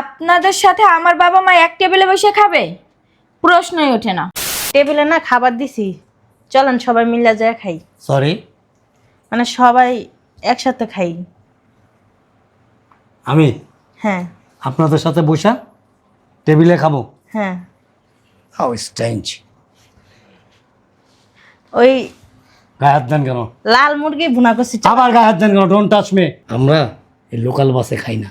আপনাদের সাথে আমার বাবা মা এক টেবিলে বসে খাবে? প্রশ্নই ওঠে না। টেবিলে না খাবার দিছি। চলেন সবাই মিলে যায় খাই। সরি মানে সবাই একসাথে খাই। আমি? হ্যাঁ। আপনাদের সাথে বসা টেবিলে খাব? হ্যাঁ। হাউ স্ট্রেঞ্জ ওই গায়ে হাত দেন কেন? লাল মুরগি ভুনা করছি। আবার গায়ে হাত দেন কেন? ডোন্ট টাচ মে আমরা এই লোকাল বাসে খাই না।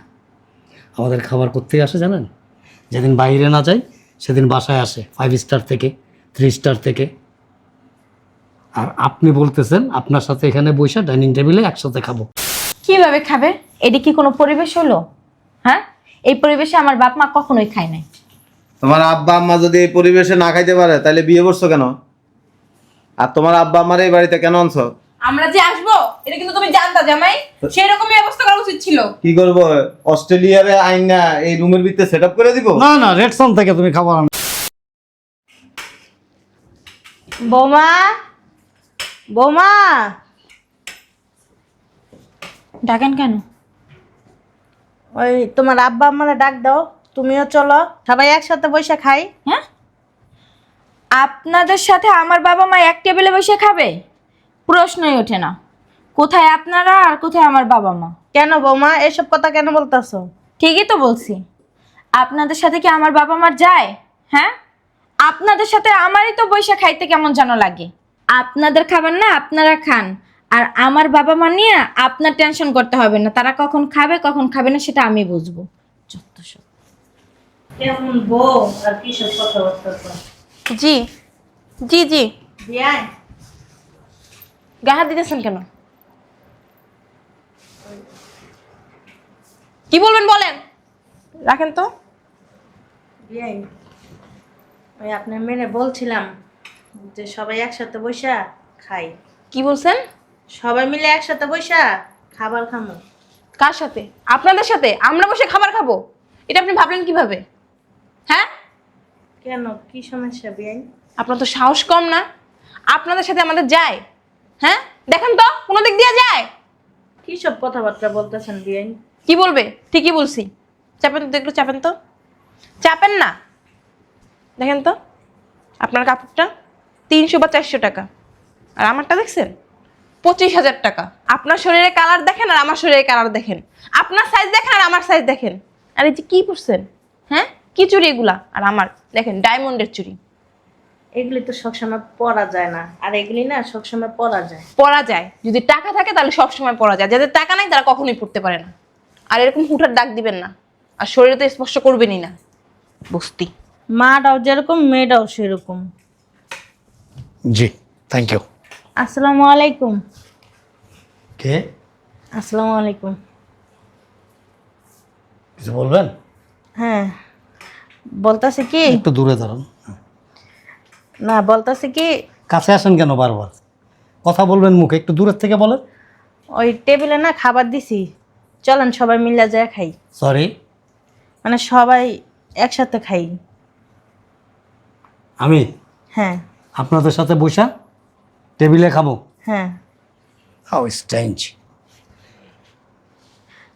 আমাদের খাবার কোথেকে আসে জানেন? যেদিন বাইরে না যাই সেদিন বাসায় আসে ফাইভ স্টার থেকে থ্রি স্টার থেকে। আর আপনি বলতেছেন আপনার সাথে এখানে বসে ডাইনিং টেবিলে একসাথে খাব। কীভাবে খাবে? এটি কি কোনো পরিবেশ হলো? হ্যাঁ? এই পরিবেশে আমার বাপ মা কখনোই খায় নাই। তোমার আব্বা আম্মা যদি এই পরিবেশে না খাইতে পারে তাহলে বিয়ে করছ কেন? আর তোমার আব্বা আমার এই বাড়িতে কেন আনছো? আমরা যে আসব এটা কিন্তু তুমি জানতা জামাই সেই রকমই ব্যবস্থা করা উচিত ছিল। কি করব? অস্ট্রেলিয়ারে আইন না এই রুমের ভিতরে সেট করে দিব? না না রেডসন থেকে তুমি খাবার আনো। বৌমা বৌমা। ডাকেন কেন? ওই তোমার আব্বা আমারে ডাক দাও তুমিও চলো সবাই একসাথে বসে খাই। হ্যাঁ? আপনাদের সাথে আমার বাবা মা এক টেবিলে বসে খাবে? প্রশ্নই ওঠে না। কোথায় আপনারা আর কোথায় আমার বাবা মা? কেন বৌমা এসব কথা কেন বলতাছো? ঠিকই তো বলছি। আপনাদের সাথে কি আমার বাবা মার যায়? হ্যাঁ? আপনাদের সাথে আমারই তো বৈশা খাইতে কেমন যেন লাগে। আপনাদের খাবার না আপনারা খান। আর আমার বাবা মা নিয়ে আপনার টেনশন করতে হবে না। তারা কখন খাবে কখন খাবে না সেটা আমি বুঝব। যত সব। কেমন বউ? আর কি সব কথা জি। জি জি। গায়ে হাত দিতেছেন কেন? কি বলবেন বলেন? রাখেন তো। বিয়াই ওই আপনার মেনে বলছিলাম যে সবাই একসাথে বসা খাই। কি বলছেন? সবাই মিলে একসাথে বসা খাবার খামো। কার সাথে? আপনাদের সাথে? আমরা বসে খাবার খাব? এটা আপনি ভাবলেন কীভাবে? হ্যাঁ? কেন? কি সমস্যা বিয়াই? আপনার তো সাহস কম না। আপনাদের সাথে আমাদের যায়। হ্যাঁ? দেখেন তো কোনো দিক দিয়ে যায়। কি সব কথাবার্তা বলতেছেন বিয়াই? কি বলবে? ঠিকই বলছি। চাপেন তো একটু চাপেন তো। চাপেন না। দেখেন তো আপনার কাপড়টা তিনশো বা চারশো টাকা। আর আমারটা দেখছেন? পঁচিশ হাজার টাকা। আপনার শরীরে কালার দেখেন আর আমার শরীরে কালার দেখেন। আপনার সাইজ দেখেন আর আমার সাইজ দেখেন। আর এই যে কী পরছেন? হ্যাঁ? কী চুরি এগুলা? আর আমার দেখেন ডায়মন্ডের চুরি এগুলি তো সবসময় পরা যায় না। আর এগুলি না সবসময় পরা যায়। পরা যায়। যদি টাকা থাকে তাহলে সবসময় পরা যায়। যাদের টাকা নাই তারা কখনোই পড়তে পারে না। আর এরকম হুঠার ডাক দিবেন না। আর শরীরে তো স্পর্শ করবেনই না। বস্তি। মাটাও যেরকম মেয়েটাও সেরকম। জি থ্যাংক ইউ আসসালামু আলাইকুম। কে? আসসালামু আলাইকুম। কিছু বলবেন? হ্যাঁ। বলতাছে কি? একটু দূরে দাঁড়ান। না বলতাছে কি কাছে আসেন কেন বারবার? কথা বলবেন মুখে একটু দূরের থেকে বলেন। ওই টেবিলে না খাবার দিছি। চলেন সবাই মিলে যায় খাই। সরি মানে সবাই একসাথে খাই। আমি? হ্যাঁ। আপনাদের সাথে বসা টেবিলে খাব? হ্যাঁ। হাউ স্ট্রেঞ্জ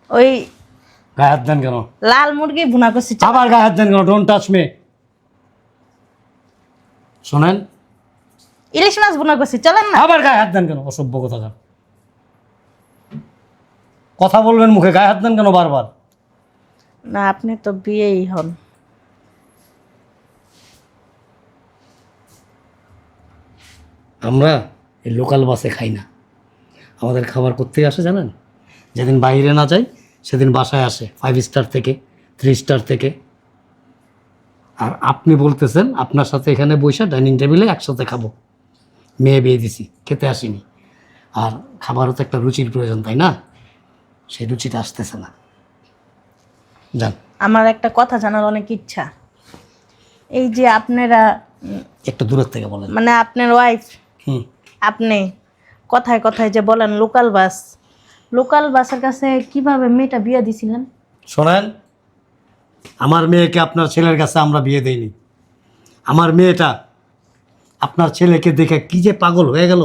ওই গায়ে হাত দেন কেন? লাল মুরগি ভুনা করছি। আবার গায়ে হাত দেন কেন? ডোন্ট টাচ মে শোনেন। ইলিশ মাছ ভুনা করছি চলেন না। আবার গায়ে হাত দেন কেন? অসভ্য কথা কথা বলবেন মুখে গায়ে হাত দেন কেন বারবার? না আপনি তো বিয়েই হন। আমরা এই লোকাল বাসে খাই না। আমাদের খাবার কোথেকে আসে জানেন? যেদিন বাইরে না যাই সেদিন বাসায় আসে। ফাইভ স্টার থেকে থ্রি স্টার থেকে। আর আপনি বলতেছেন আপনার সাথে এখানে বসে ডাইনিং টেবিলে একসাথে খাব। মেয়ে বিয়ে দিছি খেতে আসিনি। আর খাবারও তো একটা রুচির প্রয়োজন তাই না? সেই রুচিটা আসতেছে না। যান। আমার একটা কথা জানার অনেক ইচ্ছা। এই যে আপনারা একটু দূরের থেকে বলেন। মানে আপনার ওয়াইফ হুম। আপনি কথায় কথায় যে বলেন লোকাল বাস লোকাল বাসের কাছে কীভাবে মেয়েটা বিয়ে দিছিলেন? শোনেন আমার মেয়েকে আপনার ছেলের কাছে আমরা বিয়ে দেইনি। আমার মেয়েটা আপনার ছেলেকে দেখে কি যে পাগল হয়ে গেল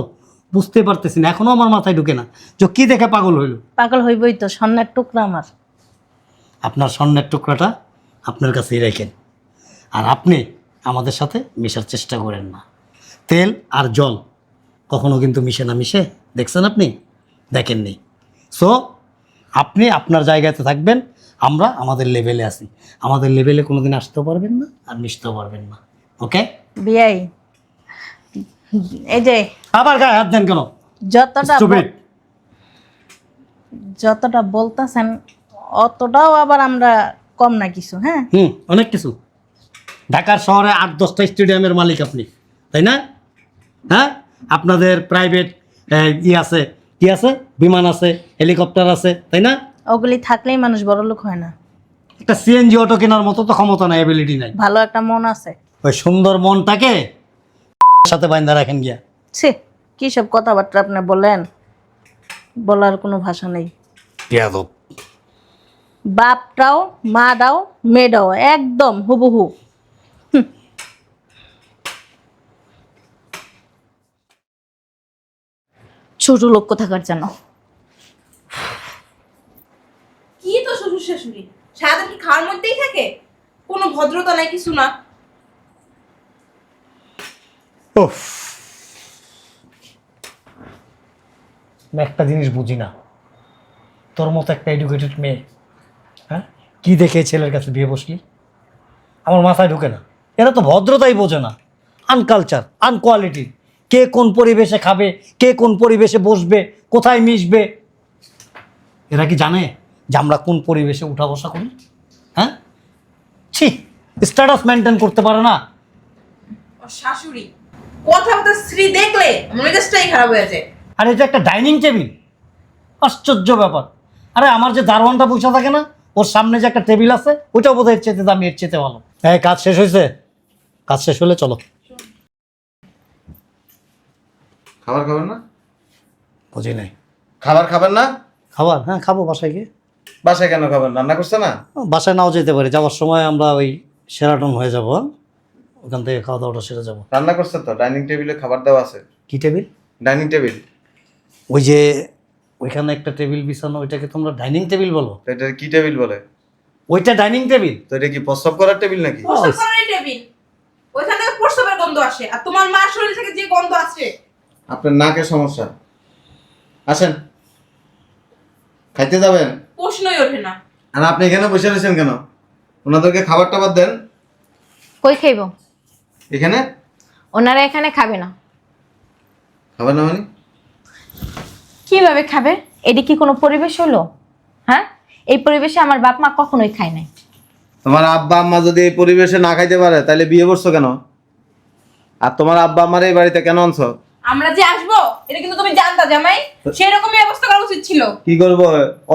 বুঝতে পারতেছি না। এখনও আমার মাথায় ঢুকে না যে কী দেখে পাগল হইল। পাগল হইবই তো স্বর্ণের টুকরা আমার। আপনার স্বর্ণের টুকরাটা আপনার কাছেই রাখেন। আর আপনি আমাদের সাথে মেশার চেষ্টা করেন না। তেল আর জল কখনো কিন্তু মিশে না মিশে দেখছেন আপনি? দেখেননি। সো আপনি আপনার জায়গাতে থাকবেন আমরা আমাদের লেভেলে আসি আমাদের লেভেলে কোনোদিন আসতেও পারবেন না আর মিশতেও পারবেন না। ওকে বিয়াই এই যে আবার গায়ে হাত দেন কেন? যতটা Stupid. যতটা বলতেছেন অতটাও আবার আমরা কম না কিছু হ্যাঁ? হুম অনেক কিছু। ঢাকার শহরে আট দশটা স্টেডিয়ামের মালিক আপনি তাই না? হ্যাঁ? আপনাদের প্রাইভেট ই আছে কি আছে? বিমান আছে হেলিকপ্টার আছে তাই না? ওগুলি থাকলেই মানুষ বড় লোক হয় না। একটা সিএনজি অটো কেনার মতো তো ক্ষমতা নাই অ্যাবিলিটি নাই। ভালো একটা মন আছে। ওই সুন্দর মনটাকে সাথে বাইন্দা রাখেন গিয়া। ছি কী সব কথাবার্তা আপনি বলেন? বলার কোনো ভাষা নেই। পেয়াদব বাপটাও মাটাও মেয়েটাও একদম হুবহু। ছোট লোক কোথাকার যেন কি তো শাশুড়ি সারাদিন কি খাওয়ার মধ্যেই থাকে? কোনো ভদ্রতা নাই, কিছু না। একটা জিনিস বুঝি না। তোর মতো একটা এডুকেটেড মেয়ে হ্যাঁ? কি দেখে ছেলের কাছে বিয়ে বসলি? আমার মাথায় ঢুকে না। এরা তো ভদ্রতাই বোঝে না। আনকালচার আনকোয়ালিটি কে কোন পরিবেশে খাবে, কে কোন পরিবেশে বসবে, কোথায় মিশবে? এরা কি জানে? যে আমরা কোন পরিবেশে উঠা বসা করি? হ্যাঁ? ছি স্ট্যাটাস মেনটেন করতে পারে না। শাশুড়ি কথা বলতে স্ত্রী দেখলে মেজাজটাই খারাপ হয়ে যায়। আর এটা একটা ডাইনিং টেবিল। আশ্চর্য ব্যাপার। আরে আমার যে দারোয়ানটা বসে থাকে না ওর সামনে যে একটা টেবিল আছে ওইটাও বোধ হয় চেতে দামি এর চেতে ভালো। হ্যাঁ কাজ শেষ হয়েছে? কাজ শেষ হলে চলো। খাবার খাবেন না? বুঝি নাই। খাবার খাবেন না? খাবার? হ্যাঁ খাব বাসায় গিয়ে। বাসায় কেন খাবেন? রান্না করছে না? বাসায় নাও যেতে পারি। যাওয়ার সময় আমরা ওই সেরাটন হয়ে যাব হ্যাঁ? ওখান থেকে খাওয়া দাওয়াটা সেরে যাব। রান্না করছে তো? ডাইনিং টেবিলে খাবার দেওয়া আছে। কি টেবিল? Dining table. ওই যে ওইখানে একটা টেবিল বিছানো ওইটাকে তোমরা ডাইনিং টেবিল বলো। এটা কি টেবিল বলে? ওইটা ডাইনিং টেবিল? তো এটা কি প্রস্রাব করার টেবিল নাকি? প্রস্তাব করারই টেবিল। ওইখান থেকে প্রস্তাবের গন্ধ আসে। আর তোমার মার শরীর থেকে যে গন্ধ আসে। আপনার নাকে সমস্যা। আসেন। খাইতে যাবেন? প্রশ্নই ওঠে না। আর আপনি এখানে বসে রয়েছেন কেন? ওনাদেরকে খাবার টাবার দেন। কই খাইব? এখানে? ওনারা এখানে খাবে না। খাবার না মানে? কীভাবে খাবে? এটি কি কোনো পরিবেশ হলো? হ্যাঁ? এই পরিবেশে আমার বাপ মা কখনোই খায় নাই। তোমার আব্বা আম্মা যদি এই পরিবেশে না খাইতে পারে তাহলে বিয়ে করছ কেন? আর তোমার আব্বা আম্মার এই বাড়িতে কেন আনছো? আমরা যে আসব এটা কিন্তু তুমি জানতা জামাই। সেই রকমই ব্যবস্থা করা উচিত ছিল। কি করব?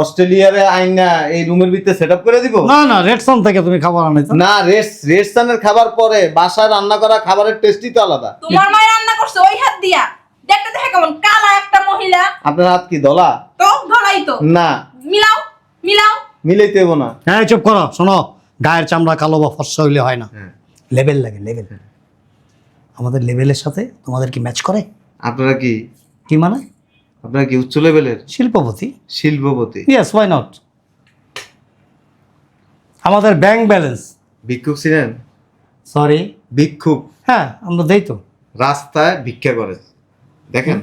অস্ট্রেলিয়ার আইন না এই রুমের ভিতরে সেট করে দিব? না না রেডসন থেকে তুমি খাবার আনাইছো। না রেস্ট রেডসনের খাবার পরে বাসায় রান্না করা খাবারের টেস্টই তো আলাদা। তোমার মায়ের রান্না করছে ওই হাত দিয়া। দেখতে দেখে কেমন কালা একটা মহিলা। আপনার হাত কি দলা তো ধরাই তো। না। মিলাও মিলাও। মিলাইতে হব না। হ্যাঁ চুপ করো শোনো গায়ের চামড়া কালো বা ফর্সা হইলে হয় না। লেভেল লাগে লেভেল আমাদের লেভেলের সাথে তোমাদের কি ম্যাচ করে? আপনারা কি? কি মানে? আপনারা কি উচ্চ লেভেলের? শিল্পপতি। শিল্পপতি। ইয়েস ওয়াই নট আমাদের ব্যাংক ব্যালেন্স ভিক্ষুক ছিলেন? সরি ভিক্ষুক। হ্যাঁ আমরা দেই তো। রাস্তায় ভিক্ষা করে। দেখেন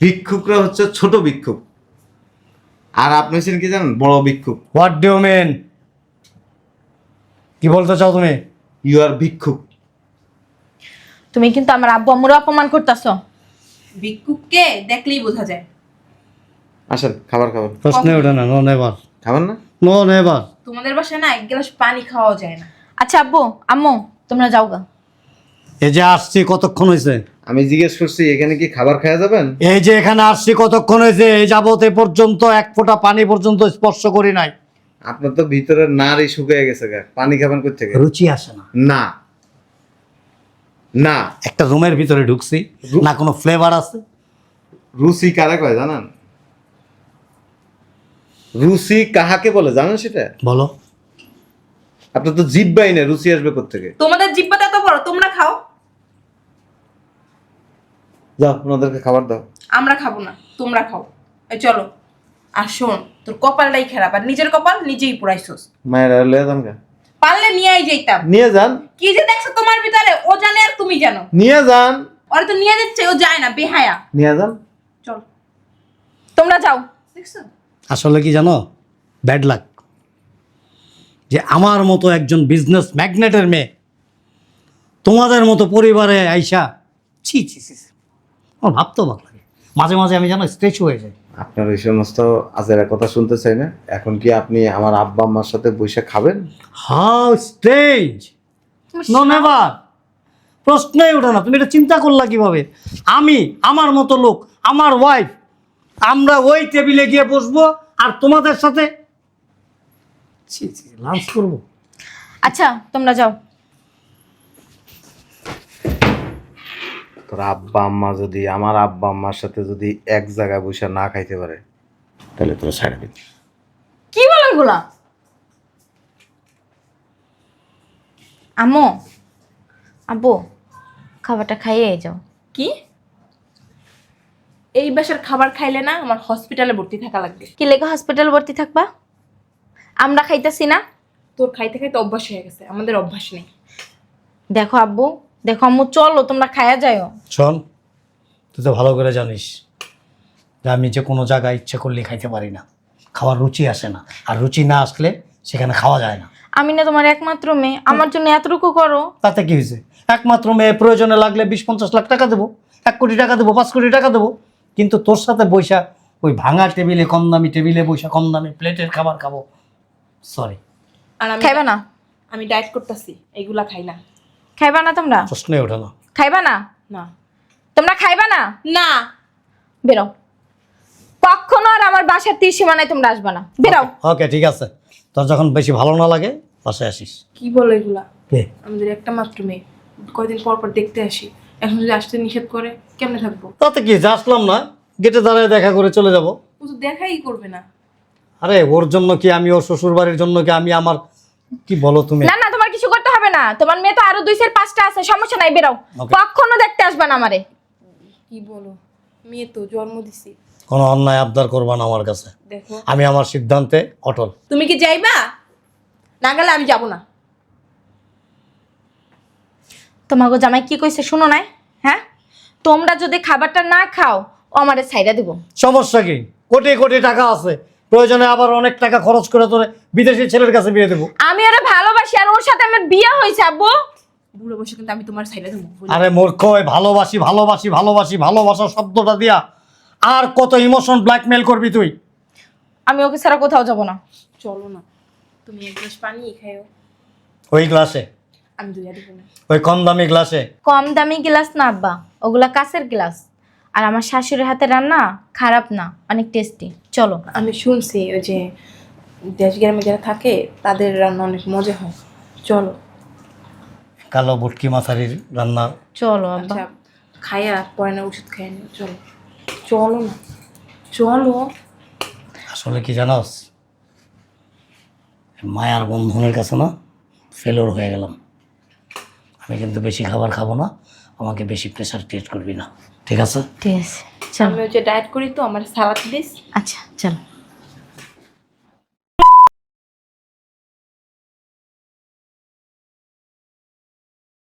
ভিক্ষুকরা হচ্ছে ছোট ভিক্ষুক। আর আপনি হচ্ছেন কি জানেন? বড় ভিক্ষুক। হোয়াট ডিউ মেন কি বলতে চাও তুমি? ইউ আর ভিক্ষুক। তুমি কিন্তু আমার আব্বু আম্মুর অপমান করতেছো। ভিক্ষুককে দেখলেই বোঝা যায়। আসেন খাবার খাবেন। প্রশ্নে ওঠে না নো নেভার খাবেন না? নো নেভার তোমাদের বাসায় না এক গ্লাস পানি খাওয়া যায় না। আচ্ছা আব্বু আম্মু তোমরা যাও গা। এই যে আসছি কতক্ষণ হয়েছে আমি জিজ্ঞেস করছি এখানে কি খাবার খাওয়া যাবেন? এই যে এখানে আসছি কতক্ষণ হয়েছে এই যাবত এ পর্যন্ত এক ফোঁটা পানি পর্যন্ত স্পর্শ করি নাই। আপনার তো ভিতরে নারী শুকিয়ে গেছে গা। পানি খাবেন কই থেকে? রুচি আসে না। না। না। একটা রুমের ভিতরে ঢুকছি না কোনো ফ্লেভার আছে? রুচি কারা কয় জানেন? রুচি কাহাকে বলে জানেন সেটা? বলো। আপনার তো জিব্বাই না রুচি আসবে থেকে তোমাদের জিব্বাটা এত বড় তোমরা খাও। যাও ওনাদেরকে খাবার দাও। আমরা খাব না তোমরা খাও। এই চলো আর শোন তোর কপালটাই খারাপ আর নিজের কপাল নিজেই পুরাইছস মায়ের লয়ে যান কে পারলে নিয়েই যাইতাম। নিয়ে যান। কি যে দেখছ তোমার ভিতরে ও জানে আর তুমি জানো। নিয়ে যান। ওরা তো নিয়ে যাচ্ছে ও যায় না বেহায়া। নিয়ে যান। চল। তোমরা যাও। দেখছ? আসলে কি জানো? ব্যাড লাক যে আমার মতো একজন বিজনেস ম্যাগনেটের মেয়ে তোমাদের মতো পরিবারে আইসা ছি ছি ছি ছি। আমার ভাবতেও ভালো লাগে মাঝে মাঝে আমি জানো স্ট্রেচ হয়ে যাই। আপনার ওই সমস্ত আজের কথা শুনতে চাই না? এখন কি আপনি আমার আব্বা আম্মার সাথে বসে খাবেন? How strange! নো নেভার প্রশ্নই ওঠে না। তুমি এটা চিন্তা করলা কীভাবে? আমি আমার মতো লোক আমার ওয়াইফ আমরা ওই টেবিলে গিয়ে বসবো আর তোমাদের সাথে লাঞ্চ করব। আচ্ছা তোমরা যাও। তোর আব্বা আম্মা যদি আমার আব্বা আম্মার সাথে যদি এক জায়গায় বসে না খাইতে পারে তাহলে তোর ছাড়া কি বলো এগুলা? আম্মু আব্বু খাবারটা খাইয়ে যাও। কি? এই বাসার খাবার খাইলে না আমার হসপিটালে ভর্তি থাকা লাগবে। কি লেগে হসপিটাল ভর্তি থাকবা? আমরা খাইতেছি না। তোর খাইতে খাইতে অভ্যাস হয়ে গেছে আমাদের অভ্যাস নেই। দেখো আব্বু দেখো আম্মু চলো তোমরা খাইয়া যাও শোন তুই তো ভালো করে জানিস যে আমি যে কোনো জায়গায় ইচ্ছে করলে খাইতে পারি না। খাওয়ার রুচি আসে না আর রুচি না আসলে সেখানে খাওয়া যায় না। আমি না তোমার একমাত্র মেয়ে আমার জন্য এতটুকু করো। তাতে কি হয়েছে? একমাত্র মেয়ে প্রয়োজনে লাগলে বিশ পঞ্চাশ লাখ টাকা দেবো এক কোটি টাকা দেবো পাঁচ কোটি টাকা দেবো কিন্তু তোর সাথে বৈশা ওই ভাঙা টেবিলে কম দামি টেবিলে বৈশা কম দামি প্লেটের খাবার খাব। সরি আর আমি খাইবা না। আমি ডায়েট করতেছি এইগুলা খাই না। খাইবা না তোমরা? প্রশ্নই ওঠে না। খাইবা না? না। তোমরা খাইবা না? না। বেরো। কখনো আর আমার বাসার তীর সীমানায় তোমরা আসবে না। বেরাও ওকে ঠিক আছে। তোর যখন বেশি ভালো না লাগে বাসায় আসিস। কি বলো এগুলা? কে? আমাদের একটা মাত্র মেয়ে। কয়দিন পর পর দেখতে আসি। এখন যদি আসতে নিষেধ করে কেমনে থাকব? তাতে কি যে আসলাম না গেটে দাঁড়ায় দেখা করে চলে যাব। ও তো দেখাই করবে না। আরে ওর জন্য কি আমি ওর শ্বশুর বাড়ির জন্য কি আমি আমার কি বলো তুমি? না না তোমার কিছু করতে হবে না তোমার মেয়ে তো আরও দুই চার পাঁচটা আছে সমস্যা নাই বেরাও কখনো দেখতে আসবে না আমারে। কি বলো? মেয়ে তো জন্ম দিছি। কোনো অন্যায় আবদার করবা না আমার কাছে। দেখো। আমি আমার সিদ্ধান্তে অটল। তুমি কি যাইবা? না গেলে আমি যাব না। তোমাকে জামাই কি কইছে শুনো নাই? হ্যাঁ? তোমরা যদি খাবারটা না খাও ও আমারে ছাইরা দিব। সমস্যা কি? কোটি কোটি টাকা আছে। প্রয়োজনে আবার অনেক টাকা খরচ করে তোরে বিদেশি ছেলের কাছে বিয়ে দেবো। আমি ওরে ভালোবাসি আর ওর সাথে আমার বিয়ে হয়েছে আব্বু। বুড়ো বসে কিন্তু আমি তোমার সাইডে আরে মূর্খ ওই ভালোবাসি ভালোবাসি ভালোবাসি ভালোবাসা শব্দটা দিয়া আর কত ইমোশন ব্ল্যাকমেল করবি তুই? আমি ওকে ছাড়া কোথাও যাব না। চলো না। তুমি এক গ্লাস পানি খাইও। ওই গ্লাসে? আমি দুইয়া দিব না। ওই কম দামি গ্লাসে? কম দামি গ্লাস না আব্বা। ওগুলা কাঁচের গ্লাস। আর আমার শাশুড়ির হাতে রান্না খারাপ না অনেক টেস্টি চলো। আমি শুনছি ওই যে দেশ গ্রামে যারা থাকে তাদের রান্না অনেক মজা হয়। চলো। কালো বুটকি মাথারির রান্না। চলো আব্বা। আচ্ছা খাইয়া পরে না ওষুধ খাইয়া নিও চলো। চলো না। চলো। আসলে কি জানোস? মায়ার বন্ধনের কাছে না ফেলোর হয়ে গেলাম। আমি কিন্তু বেশি খাবার খাব না আমাকে বেশি প্রেশার ক্রিয়েট করবি না। ঠিক আছে? ঠিক আছে চলো। আমি যে ডায়েট করি তো আমার সালাদ দিস। আচ্ছা চলো।